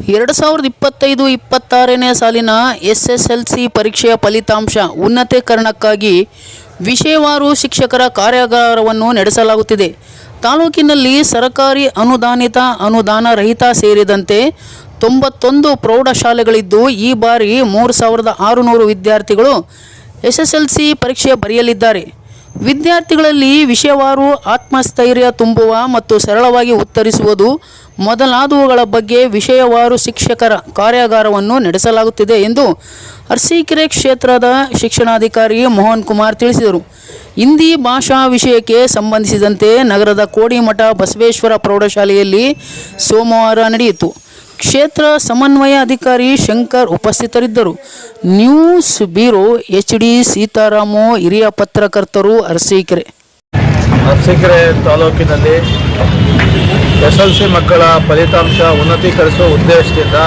ಎರಡು ಸಾವಿರದ ಇಪ್ಪತ್ತೈದು ಇಪ್ಪತ್ತಾರನೇ ಸಾಲಿನ ಎಸ್ ಎಸ್ ಎಲ್ ಸಿ ಪರೀಕ್ಷೆಯ ಫಲಿತಾಂಶ ಉನ್ನತೀಕರಣಕ್ಕಾಗಿ ವಿಷಯವಾರು ಶಿಕ್ಷಕರ ಕಾರ್ಯಾಗಾರವನ್ನು ನಡೆಸಲಾಗುತ್ತಿದೆ. ತಾಲೂಕಿನಲ್ಲಿ ಸರ್ಕಾರಿ ಅನುದಾನಿತ ಅನುದಾನ ರಹಿತ ಸೇರಿದಂತೆ ತೊಂಬತ್ತೊಂದು ಪ್ರೌಢಶಾಲೆಗಳಿದ್ದು, ಈ ಬಾರಿ ಮೂರು ಸಾವಿರದ ಆರುನೂರು ವಿದ್ಯಾರ್ಥಿಗಳು ಎಸ್ ಎಸ್ ಎಲ್ ಸಿ ಪರೀಕ್ಷೆ ಬರೆಯಲಿದ್ದಾರೆ. ವಿದ್ಯಾರ್ಥಿಗಳಲ್ಲಿ ವಿಷಯವಾರು ಆತ್ಮಸ್ಥೈರ್ಯ ತುಂಬುವ ಮತ್ತು ಸರಳವಾಗಿ ಉತ್ತರಿಸುವುದು ಮೊದಲಾದವುಗಳ ಬಗ್ಗೆ ವಿಷಯವಾರು ಶಿಕ್ಷಕರ ಕಾರ್ಯಾಗಾರವನ್ನು ನಡೆಸಲಾಗುತ್ತಿದೆ ಎಂದು ಅರ್ಸೀಕೆರೆ ಕ್ಷೇತ್ರದ ಶಿಕ್ಷಣಾಧಿಕಾರಿ ಮೋಹನ್ ಕುಮಾರ್ ತಿಳಿಸಿದರು. ಹಿಂದಿ ಭಾಷಾ ವಿಷಯಕ್ಕೆ ಸಂಬಂಧಿಸಿದಂತೆ ನಗರದ ಕೋಡಿಮಠ ಬಸವೇಶ್ವರ ಪ್ರೌಢಶಾಲೆಯಲ್ಲಿ ಸೋಮವಾರ ನಡೆಯಿತು. ಕ್ಷೇತ್ರ ಸಮನ್ವಯ ಅಧಿಕಾರಿ ಶಂಕರ್ ಉಪಸ್ಥಿತರಿದ್ದರು. News bureau H D Sitaramu, ಹಿರಿಯ ಪತ್ರಕರ್ತರು ಅರಸೀಕೆರೆ. ಅರಸೀಕೆರೆ ತಾಲೂಕಿನಲ್ಲಿ ಎಸ್ ಎಲ್ ಸಿ ಮಕ್ಕಳ ಫಲಿತಾಂಶ ಉನ್ನತೀಕರಿಸುವ ಉದ್ದೇಶದಿಂದ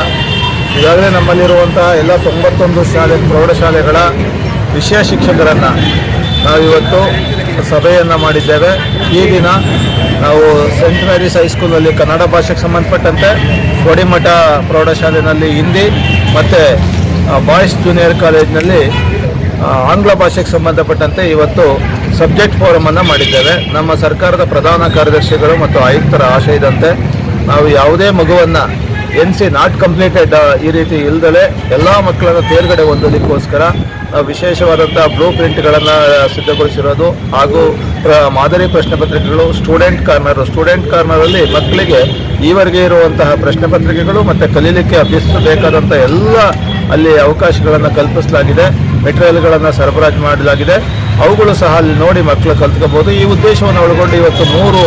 ಈಗಾಗಲೇ ನಮ್ಮಲ್ಲಿರುವಂತಹ ಎಲ್ಲ ತೊಂಬತ್ತೊಂದು ಶಾಲೆ ಪ್ರೌಢಶಾಲೆಗಳ ವಿಷಯ ಶಿಕ್ಷಕರನ್ನು ನಾವಿವತ್ತು ಸಭೆಯನ್ನು ಮಾಡಿದ್ದೇವೆ. ಈ ದಿನ ನಾವು ಸೆಂಟ್ ಮ್ಯಾರೀಸ್ ಹೈಸ್ಕೂಲಲ್ಲಿ ಕನ್ನಡ ಭಾಷೆಗೆ ಸಂಬಂಧಪಟ್ಟಂತೆ ಕೋಡಿಮಠ ಪ್ರೌಢಶಾಲೆಯಲ್ಲಿ ಹಿಂದಿ ಮತ್ತು ಬಾಯ್ಸ್ ಜೂನಿಯರ್ ಕಾಲೇಜಿನಲ್ಲಿ ಆಂಗ್ಲ ಭಾಷೆಗೆ ಸಂಬಂಧಪಟ್ಟಂತೆ ಇವತ್ತು ಸಬ್ಜೆಕ್ಟ್ ಫೋರಮನ್ನು ಮಾಡಿದ್ದೇವೆ. ನಮ್ಮ ಸರ್ಕಾರದ ಪ್ರಧಾನ ಕಾರ್ಯದರ್ಶಿಗಳು ಮತ್ತು ಆಯುಕ್ತರ ಆಶಯದಂತೆ ನಾವು ಯಾವುದೇ ಮಗುವನ್ನು ಎನ್ ಸಿ ನಾಟ್ ಕಂಪ್ಲೀಟೆಡ್ ಈ ರೀತಿ ಇಲ್ದಲೆ ಎಲ್ಲ ಮಕ್ಕಳನ್ನು ತೇರ್ಗಡೆ ಹೊಂದಲಿಕ್ಕೋಸ್ಕರ ವಿಶೇಷವಾದಂಥ ಬ್ಲೂ ಪ್ರಿಂಟ್ಗಳನ್ನು ಸಿದ್ಧಗೊಳಿಸಿರೋದು. ಹಾಗೂ ಮಾದರಿ ಪ್ರಶ್ನೆ ಪತ್ರಿಕೆಗಳು ಸ್ಟೂಡೆಂಟ್ ಕಾರ್ನರ್ ಸ್ಟೂಡೆಂಟ್ ಕಾರ್ನರಲ್ಲಿ ಮಕ್ಕಳಿಗೆ ಈವರೆಗೆ ಇರುವಂತಹ ಪ್ರಶ್ನೆ ಪತ್ರಿಕೆಗಳು ಮತ್ತು ಕಲೀಲಿಕ್ಕೆ ಅಭ್ಯಸಿಸಬೇಕಾದಂಥ ಎಲ್ಲ ಅಲ್ಲಿ ಅವಕಾಶಗಳನ್ನು ಕಲ್ಪಿಸಲಾಗಿದೆ. ಮೆಟೀರಿಯಲ್ಗಳನ್ನು ಸರಬರಾಜು ಮಾಡಲಾಗಿದೆ. ಅವುಗಳು ಸಹ ಅಲ್ಲಿ ನೋಡಿ ಮಕ್ಕಳು ಕಲ್ತ್ಕೋಬೋದು. ಈ ಉದ್ದೇಶವನ್ನು ಒಳಗೊಂಡು ಇವತ್ತು ಮೂರು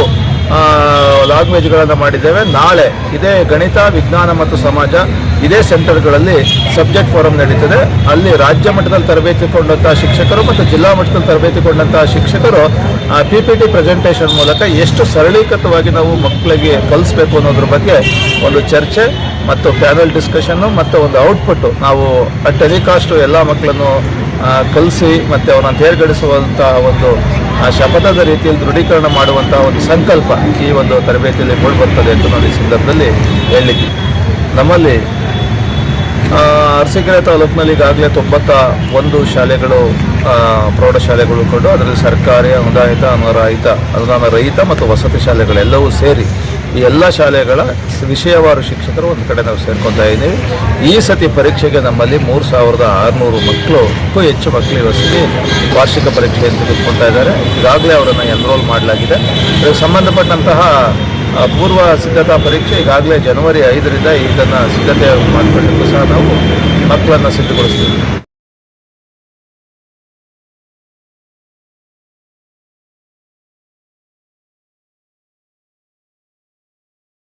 ಲ್ಯಾಂಗ್ವೇಜ್ಗಳನ್ನು ಮಾಡಿದ್ದೇವೆ. ನಾಳೆ ಇದೇ ಗಣಿತ, ವಿಜ್ಞಾನ ಮತ್ತು ಸಮಾಜ ಇದೇ ಸೆಂಟರ್ಗಳಲ್ಲಿ ಸಬ್ಜೆಕ್ಟ್ ಫೋರಮ್ ನಡೀತದೆ. ಅಲ್ಲಿ ರಾಜ್ಯ ಮಟ್ಟದಲ್ಲಿ ತರಬೇತಿ ಕೊಂಡಂತಹ ಶಿಕ್ಷಕರು ಮತ್ತು ಜಿಲ್ಲಾ ಮಟ್ಟದಲ್ಲಿ ತರಬೇತಿ ಕೊಂಡಂತಹ ಶಿಕ್ಷಕರು ಪಿ ಪಿ ಟಿ ಪ್ರೆಸೆಂಟೇಷನ್ ಮೂಲಕ ಎಷ್ಟು ಸರಳೀಕೃತವಾಗಿ ನಾವು ಮಕ್ಕಳಿಗೆ ಕಲಿಸ್ಬೇಕು ಅನ್ನೋದ್ರ ಬಗ್ಗೆ ಒಂದು ಚರ್ಚೆ ಮತ್ತು ಪ್ಯಾನಲ್ ಡಿಸ್ಕಷನ್ ಮತ್ತು ಒಂದು ಔಟ್ಪುಟ್ಟು ನಾವು ಟೆಲಿಕಾಸ್ಟು ಎಲ್ಲ ಮಕ್ಕಳನ್ನು ಕಲಿಸಿ ಮತ್ತು ಅವರನ್ನು ತೇರ್ಗಡಿಸುವಂತಹ ಒಂದು ಆ ಶಪಥದ ರೀತಿಯಲ್ಲಿ ದೃಢೀಕರಣ ಮಾಡುವಂತಹ ಒಂದು ಸಂಕಲ್ಪ ಈ ಒಂದು ತರಬೇತಿಯಲ್ಲಿ ಮೂಡಿಬರ್ತದೆ ಅಂತ ನಾನು ಈ ಸಂದರ್ಭದಲ್ಲಿ ಹೇಳಲಿಕ್ಕೆ ನಮ್ಮಲ್ಲಿ ಅರಸೀಕೆರೆ ತಾಲೂಕಿನಲ್ಲಿ ಈಗಾಗಲೇ ತೊಂಬತ್ತ ಒಂದು ಶಾಲೆಗಳು ಪ್ರೌಢಶಾಲೆಗಳು ಕೊಂಡು ಅದರಲ್ಲಿ ಸರ್ಕಾರಿ ಅನುದಾನಿತ ಅನುರಹಿತ ಅನುದಾನ ರಹಿತ ಮತ್ತು ವಸತಿ ಶಾಲೆಗಳೆಲ್ಲವೂ ಸೇರಿ ಈ ಎಲ್ಲ ಶಾಲೆಗಳ ವಿಷಯವಾರು ಶಿಕ್ಷಕರು ಒಂದು ಕಡೆ ನಾವು ಸೇರ್ಕೊತಾ ಇದ್ದೀವಿ. ಈ ಸತಿ ಪರೀಕ್ಷೆಗೆ ನಮ್ಮಲ್ಲಿ ಮೂರು ಸಾವಿರದ ಆರುನೂರು ಮಕ್ಕಳು ಹೆಚ್ಚು ಮಕ್ಕಳು ಇವತ್ತಿಗೆ ವಾರ್ಷಿಕ ಪರೀಕ್ಷೆಯನ್ನು ತೆಗೆದುಕೊಳ್ತಾ ಇದ್ದಾರೆ. ಈಗಾಗಲೇ ಅವರನ್ನು ಎನ್ರೋಲ್ ಮಾಡಲಾಗಿದೆ. ಇದಕ್ಕೆ ಸಂಬಂಧಪಟ್ಟಂತಹ ಪೂರ್ವ ಸಿದ್ಧತಾ ಪರೀಕ್ಷೆ ಈಗಾಗಲೇ ಜನವರಿ ಐದರಿಂದ ಇದನ್ನು ಸಿದ್ಧತೆ ಮಾಡಿಕೊಳ್ಳಿಕ್ಕೂ ಸಹ ನಾವು ಮಕ್ಕಳನ್ನು ಸಿದ್ಧಗೊಳಿಸ್ತೀವಿ.